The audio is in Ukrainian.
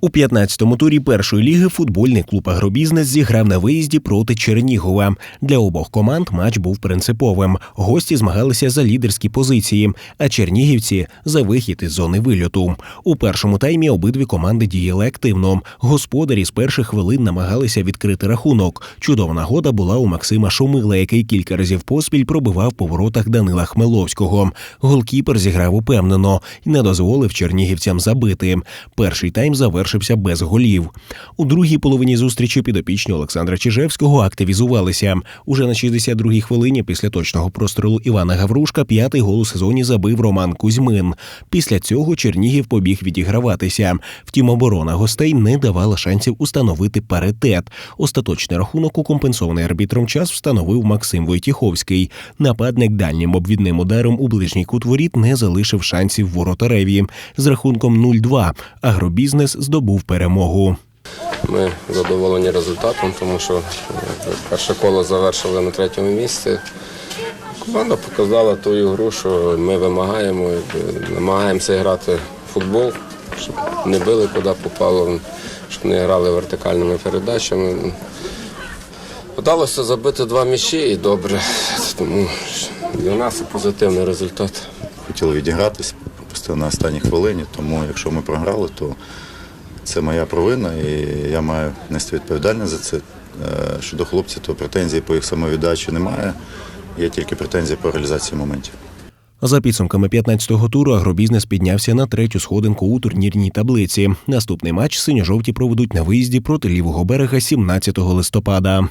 У 15-му турі першої ліги футбольний клуб Агробізнес зіграв на виїзді проти Чернігова. Для обох команд матч був принциповим. Гості змагалися за лідерські позиції, а чернігівці за вихід із зони вильоту. У першому таймі обидві команди діяли активно. Господарі з перших хвилин намагалися відкрити рахунок. Чудова нагода була у Максима Шумила, який кілька разів поспіль пробивав по воротах Данила Хмеловського. Голкіпер зіграв упевнено і не дозволив чернігівцям забити. Перший тайм завершився без голів. У другій половині зустрічі підопічні Олександра Чижевського активізувалися. Уже на 62-й хвилині після точного прострілу Івана Гаврушка п'ятий гол у сезоні забив Роман Кузьмин. Після цього Чернігів побіг відіграватися. Втім, оборона гостей не давала шансів установити паритет. Остаточний рахунок у компенсований арбітром час встановив Максим Войтіховський. Нападник дальнім обвідним ударом у ближній кут воріт не залишив шансів воротареві. З рахунком 0-2 агробізнес здобув перемогу. Ми задоволені результатом, тому що е, перше коло завершили на третьому місці. Команда показала ту ігру, що ми вимагаємо, намагаємося грати в футбол, щоб не били куди попало, щоб не грали вертикальними передачами. Вдалося забити два м'ячі і добре. Тому для нас це позитивний результат. хотіли відігратись просто на останній хвилині, тому якщо ми програли, то це моя провина і я маю нести відповідальність за це. Е, Щодо хлопців, то претензій по їх самовіддачі немає. Є тільки претензії по реалізації моментів. За підсумками 15-го туру агробізнес піднявся на третю сходинку у турнірній таблиці. Наступний матч синьо-жовті проведуть на виїзді проти лівого берега 17 листопада.